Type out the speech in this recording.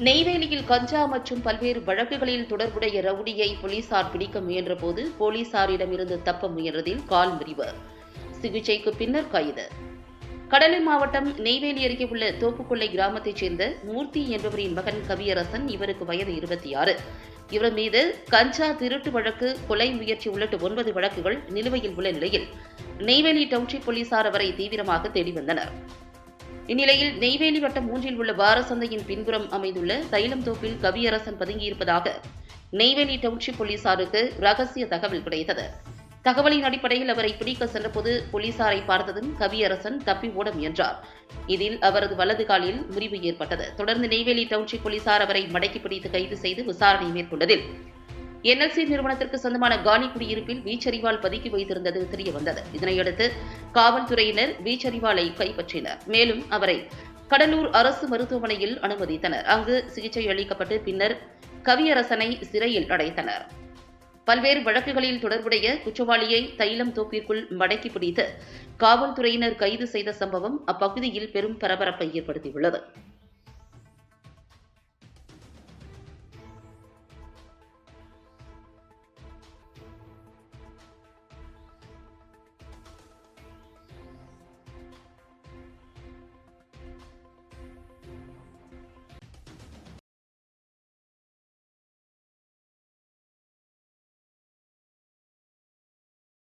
நெய்வேலியில் கஞ்சா மற்றும் பல்வேறு வழக்குகளில் தொடர்புடைய ரவுடியை போலீசார் பிடிக்க முயன்றபோது போலீசாரிடமிருந்து தப்ப முயன்றதில் கால் முறிவு. சிகிச்சைக்கு பின்னர் கைது. கடலூர் மாவட்டம் நெய்வேலி அருகே உள்ள தோப்புக்கொள்ளை கிராமத்தைச் சேர்ந்த மூர்த்தி என்பவரின் மகன் கவியரசன் இவருக்கு வயது இருபத்தி ஆறு இவர் மீது கஞ்சா திருட்டு வழக்கு கொலை முயற்சி உள்ளிட்ட ஒன்பது வழக்குகள் நிலுவையில் உள்ள நிலையில். நெய்வேலி டவுன்ஷிப் போலீசார் அவரை தீவிரமாக தேடி வந்தனர். இந்நிலையில் நெய்வேலி வட்டம் மூன்றில் உள்ள வார சந்தையின் பின்புறம் அமைந்துள்ள தைலம் தோப்பில் கவியரசன் பதுங்கியிருப்பதாக நெய்வேலி டவுன்ஷிப் போலீசாருக்கு ரகசிய தகவல் கிடைத்தது. தகவலின் அடிப்படையில் அவரை பிடிக்க சென்றபோது போலீசாரை பார்த்ததும் கவியரசன் தப்பி ஓட முயன்றார். இதில் அவரது வலது காலில் முறிவு ஏற்பட்டது. தொடர்ந்து நெய்வேலி டவுன்ஷிப் போலீசார் அவரை மடக்கி பிடித்து கைது செய்து விசாரணை மேற்கொண்டதில் என்எல்சி நிறுவனத்திற்கு சொந்தமான காலி குடியிருப்பில் வீச்சரிவால் பதுக்கி வைத்திருந்தது தெரியவந்தது. இதனையடுத்து காவல்துறையினர் வீச்சரிவாலை கைப்பற்றினர். மேலும் அவரை கடலூர் அரசு மருத்துவமனையில் அனுமதித்தனர். அங்கு சிகிச்சை அளிக்கப்பட்டு பின்னர் கவியரசனை சிறையில் அடைத்தனர். பல்வேறு வழக்குகளில் தொடர்புடைய குற்றவாளியை தைலம் தோப்பிற்குள் மடக்கி பிடித்து காவல்துறையினர் கைது செய்த சம்பவம் அப்பகுதியில் பெரும் பரபரப்பை ஏற்படுத்தியுள்ளது.